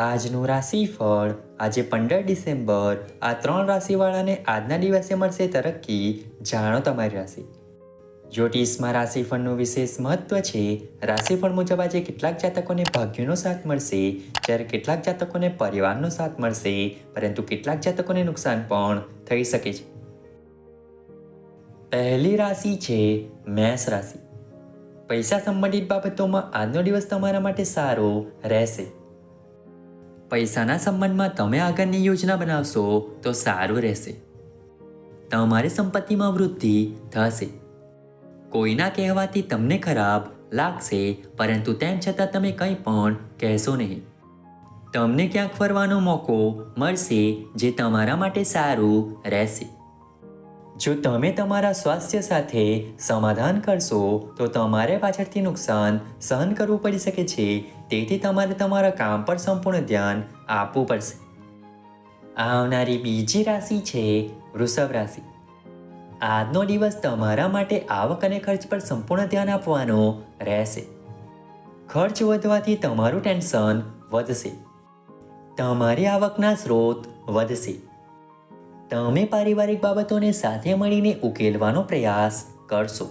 આજનું રાશિફળ. આજે પંદર ડિસેમ્બર. આ ત્રણ રાશિવાળાને આજના દિવસે મળશે તરક્કી. જાણો તમારી રાશિ. જ્યોતિષમાં રાશિફળનું વિશેષ મહત્વ છે. રાશિફળ મુજબ આજે કેટલાક જાતકોને ભાગ્યનો સાથ મળશે. જ્યારે કેટલાક જાતકોને પરિવારનો સાથ મળશે. પરંતુ કેટલાક જાતકોને નુકસાન પણ થઈ શકે છે. પહેલી રાશિ છે મેષ રાશિ. પૈસા સંબંધિત બાબતોમાં આજનો દિવસ તમારા માટે સારો રહેશે. પૈસાના સંબંધમાં તમે આગળની યોજના બનાવશો તો સારું રહેશે. તમારી સંપત્તિમાં વૃદ્ધિ થશે. કોઈના કહેવાથી તમને ખરાબ લાગશે, પરંતુ તેમ છતાં તમે કંઈ પણ કહેશો નહીં. તમને ક્યાંક ફરવાનો મોકો મળશે જે તમારા માટે સારું રહેશે. જો તમે તમારા સ્વાસ્થ્ય સાથે સમાધાન કરશો, તો તમારે પાછળથી નુકસાન સહન કરવું પડી શકે છે. તેથી તમારે તમારા કામ પર સંપૂર્ણ ધ્યાન આપવું પડશે. આવનારી બીજી રાશિ છે વૃષભ રાશિ. આજનો દિવસ તમારા માટે આવક અને ખર્ચ પર સંપૂર્ણ ધ્યાન આપવાનો રહેશે. ખર્ચ વધવાથી તમારું ટેન્શન વધશે. તમારી આવકના સ્ત્રોત વધશે. તમે પારિવારિક બાબતોને સાથે મળીને ઉકેલવાનો પ્રયાસ કરશો.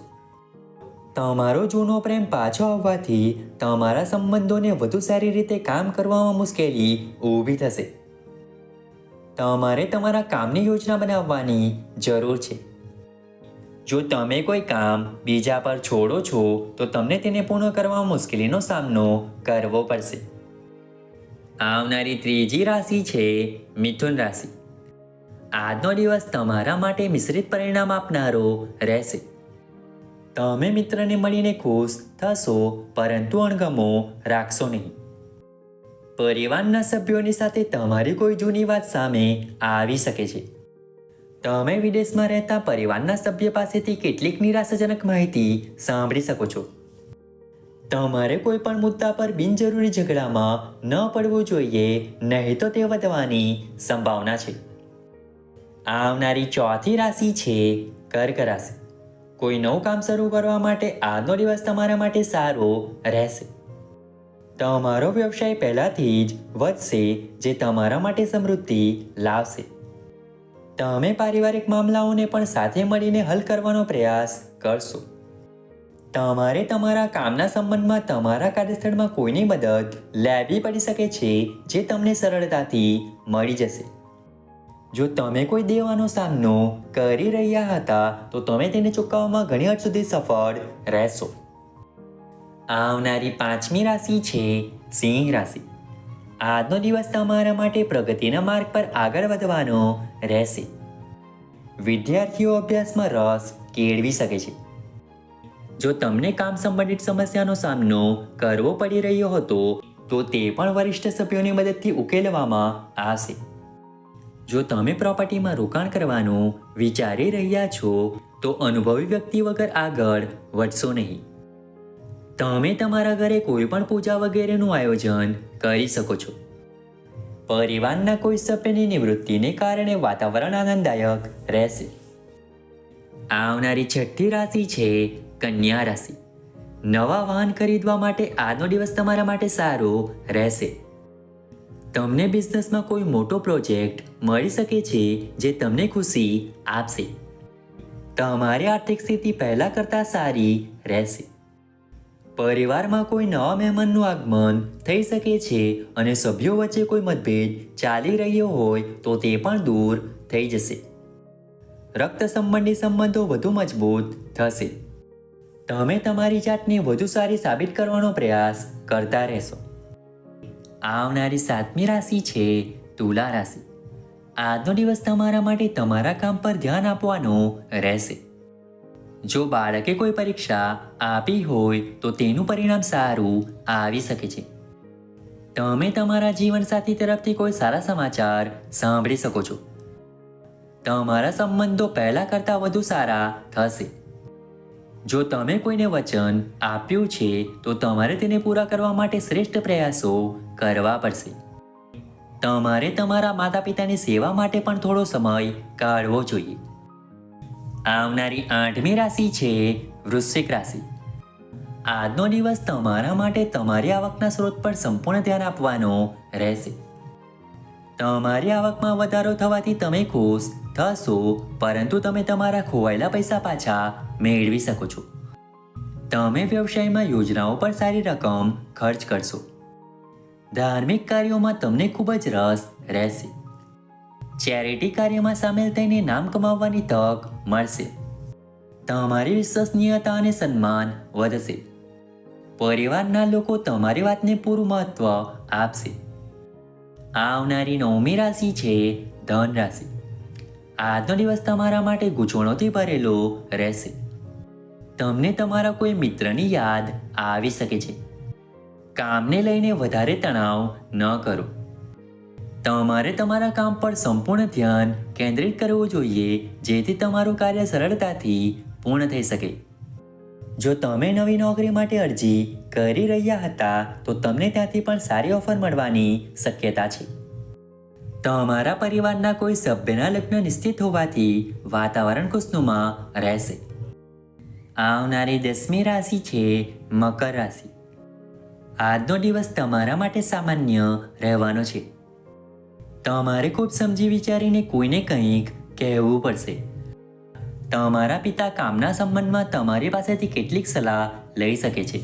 તમારો જૂનો પ્રેમ પાછો આવવાથી તમારા સંબંધોને વધુ સારી રીતે કામ કરવામાં મુશ્કેલી ઊભી થશે. તમારે તમારા કામની યોજના બનાવવાની જરૂર છે. જો તમે કોઈ કામ બીજા પર છોડો છો, તો તમને તેને પૂર્ણ કરવામાં મુશ્કેલીનો સામનો કરવો પડશે. આવનારી ત્રીજી રાશિ છે મિથુન રાશિ. આજનો દિવસ તમારા માટે મિશ્રિત પરિણામ આપનારો રહેશે. તમે મિત્રને મળીને ખુશ થશો, પરંતુ અણગમો રાખશો નહીં. પરિવારના સભ્યોની સાથે તમારી કોઈ જૂની વાત સામે આવી શકે છે. તમે વિદેશમાં રહેતા પરિવારના સભ્ય પાસેથી કેટલીક નિરાશાજનક માહિતી સાંભળી શકો છો. તમારે કોઈ પણ મુદ્દા પર બિનજરૂરી ઝઘડામાં ન પડવું જોઈએ, નહીં તો તે વધવાની સંભાવના છે. આવનારી ચોથી રાશિ છે કર્ક રાશિ. કોઈ નવું કામ શરૂ કરવા માટે આજનો દિવસ તમારા માટે સારો રહેશે. તમારો વ્યવસાય પહેલાથી જ વધશે, જે તમારા માટે સમૃદ્ધિ લાવશે. તમે પારિવારિક મામલાઓને પણ સાથે મળીને હલ કરવાનો પ્રયાસ કરશો. તમારે તમારા કામના સંબંધમાં તમારા કાર્યસ્થળમાં કોઈની મદદ લેવી પડી શકે છે, જે તમને સરળતાથી મળી જશે. જો તમે કોઈ દેવાનો સામનો કરી રહ્યા હતા, તો તમે તેને ચૂકવવામાં ઘણી હદ સુધી સફળ રહેશો. આવનારી પાંચમી રાશિ છે સિંહ રાશિ. આજનો દિવસ તમારા માટે પ્રગતિના માર્ગ પર આગળ વધવાનો રહેશે. વિદ્યાર્થીઓ અભ્યાસમાં રસ કેળવી શકે છે. જો તમને કામ સંબંધિત સમસ્યાનો સામનો કરવો પડી રહ્યો હતો, તો તે પણ વરિષ્ઠ સભ્યોની મદદથી ઉકેલવામાં આવશે. જો તમે પ્રોપર્ટીમાં રોકાણ કરવાનું વિચારી રહ્યા છો, તો અનુભવી વ્યક્તિ વગર આગળ વધશો નહીં. તમે તમારા ઘરે કોઈ પણ પૂજા વગેરેનું આયોજન કરી શકો છો. પરિવારના કોઈ સભ્યની નિવૃત્તિને કારણે વાતાવરણ આનંદદાયક રહેશે. આવનારી છઠ્ઠી રાશિ છે કન્યા રાશિ. નવા વાહન ખરીદવા માટે આજનો દિવસ તમારા માટે સારો રહેશે. તમને બિઝનેસમાં કોઈ મોટો પ્રોજેક્ટ મળી શકે છે જે તમને ખુશી આપશે. તમારી આર્થિક સ્થિતિ પહેલાં કરતાં સારી રહેશે. પરિવારમાં કોઈ નવા મહેમાનનું આગમન થઈ શકે છે અને સભ્યો વચ્ચે કોઈ મતભેદ ચાલી રહ્યો હોય તો તે પણ દૂર થઈ જશે. રક્ત સંબંધી સંબંધો વધુ મજબૂત થશે. તમે તમારી જાતને વધુ સારી સાબિત કરવાનો પ્રયાસ કરતા રહેશો. આવનારી સાતમી રાશિ છે, તુલા રાશિ. આજનો દિવસ તમારા માટે તમારા કામ પર ધ્યાન આપવાનું રહેશે. જો બાળકે કોઈ પરીક્ષા આપી હોય, તો તેનું પરિણામ સારું આવી શકે છે. તમે તમારા જીવનસાથી તરફથી કોઈ સારા સમાચાર સાંભળી શકો છો. તમારા સંબંધો પહેલા કરતાં વધુ સારા થશે. જો તમે કોઈને વચન આપ્યું છે, તો તમારે તેને પૂરા કરવા માટે શ્રેષ્ઠ પ્રયાસો કરવા પડશે. તમારે તમારા માતા પિતાની સેવા માટે પણ થોડો સમય કાઢવો જોઈએ. આવનારી આઠમી રાશિ છે વૃશ્ચિક રાશિ. આજનો દિવસ તમારા માટે તમારી આવકના સ્ત્રોત પર સંપૂર્ણ ધ્યાન આપવાનો રહેશે. તમારી આવકમાં વધારો થવાથી તમે ખુશ થશો પરંતુ તમે તમારા ખોવાયેલા પૈસા પાછા મેળવી શકો છો. તમે વ્યવસાયમાં યોજનાઓ પર સારી રકમ ખર્ચ કરશો. ધાર્મિક કાર્યોમાં તમને ખૂબ જ રસ રહેશે. ચેરિટી કાર્યમાં સામેલ થઈને નામ કમાવવાની તક મળશે. તમારી વિશ્વસનીયતા અને સન્માન વધશે. પરિવારના લોકો તમારી વાતને પૂરું મહત્વ આપશે. આવનારી નવમી રાશિ છે ધન રાશિ આજનો દિવસ તમારા માટે ગૂંચવણોથી ભરેલો રહેશે. તમને તમારા કોઈ મિત્રની યાદ આવી શકે છે. કામને લઈને વધારે તણાવ ન કરો. તમારે તમારા કામ પર સંપૂર્ણ ધ્યાન કેન્દ્રિત કરવું જોઈએ, જેથી તમારું કાર્ય સરળતાથી પૂર્ણ થઈ શકે. જો તમે નવી નોકરી માટે અરજી કરી રહ્યા હતા, તો તમને ત્યાંથી પણ સારી ઓફર મળવાની શક્યતા છે. તમારા પરિવારના કોઈ સભ્યના લગ્ન નિશ્ચિત હોવાથી વાતાવરણ ખુશનુમા રહેશે. આવનારી દસમી રાશિ છે મકર રાશિ. આજનો દિવસ તમારા માટે સામાન્ય રહેવાનો છે. તમારે ખૂબ સમજી વિચારીને કોઈને કંઈક કહેવું પડશે. તમારા પિતા કામના સંબંધમાં તમારી પાસેથી કેટલીક સલાહ લઈ શકે છે.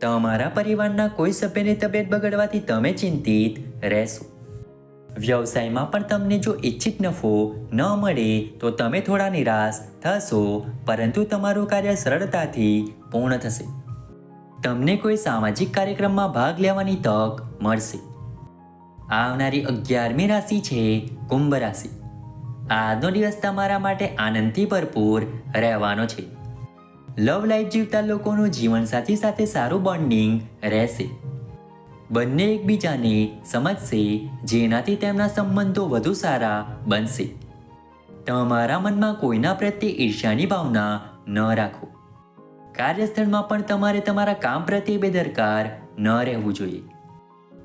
તમારા પરિવારના કોઈ સભ્યની તબિયત બગડવાથી તમે ચિંતિત રહેશો. વ્યવસાયમાં પણ તમને જો ઈચ્છિત નફો ન મળે તો તમે થોડા નિરાશ થશો, પરંતુ તમારું કાર્ય સરળતાથી પૂર્ણ થશે. તમને કોઈ સામાજિક કાર્યક્રમમાં ભાગ લેવાની તક મળશે. આવનારી અગિયારમી રાશિ છે કુંભ રાશિ. આજનો દિવસ તમારા માટે આનંદથી ભરપૂર રહેવાનો છે. લવ લાઈફ જીવતા લોકોનું જીવનસાથી સાથે સારું બોન્ડિંગ રહેશે. બંને એકબીજાને સમજશે, જેનાથી તેમના સંબંધો વધુ સારા બનશે. તમારા મનમાં કોઈના પ્રત્યે ઈર્ષ્યાની ભાવના ન રાખો. કાર્યસ્થળમાં પણ તમારે તમારા કામ પ્રત્યે બેદરકાર ન રહેવું જોઈએ.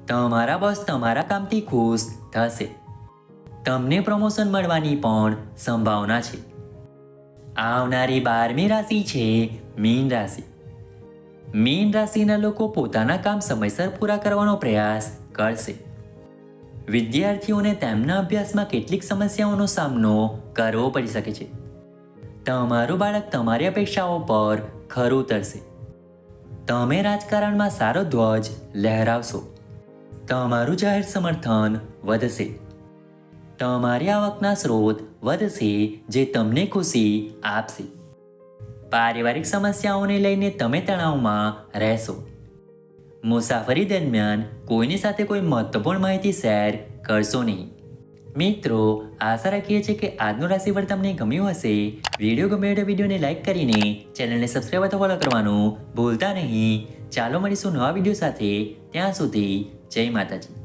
તમારા બોસ તમારા કામથી ખુશ થશે. તમને પ્રમોશન મળવાની પણ સંભાવના છે. આવનારી બારમી રાશિ છે મીન રાશિ. મીન રાશિના લોકો પોતાના કામ સમયસર પૂરા કરવાનો પ્રયાસ કરશે. વિદ્યાર્થીઓને તેમના અભ્યાસમાં કેટલીક સમસ્યાઓનો સામનો કરવો પડી શકે છે. તમારું બાળક તમારી અપેક્ષાઓ પર ખરું ઉતરશે. તમે રાજકારણમાં સારો ધ્વજ લહેરાવશો. તમારું જાહેર સમર્થન વધશે. તમારી આવકના સ્ત્રોત વધશે જે તમને ખુશી આપશે. પારિવારિક સમસ્યાઓને લઈને તમે તણાવમાં રહેશો. મુસાફરી દરમિયાન કોઈની સાથે કોઈ મહત્વપૂર્ણ માહિતી શેર કરશો નહીં. મિત્રો, આશા રાખીએ છીએ કે આજનું રાશિફળ તમને ગમ્યું હશે. વીડિયો ગમ્યો તો વિડીયોને લાઇક કરીને ચેનલને સબસ્ક્રાઈબ અથવા ફોલો કરવાનું ભૂલતા નહીં. ચાલો મળીશું નવા વીડિયો સાથે. ત્યાં સુધી જય માતાજી.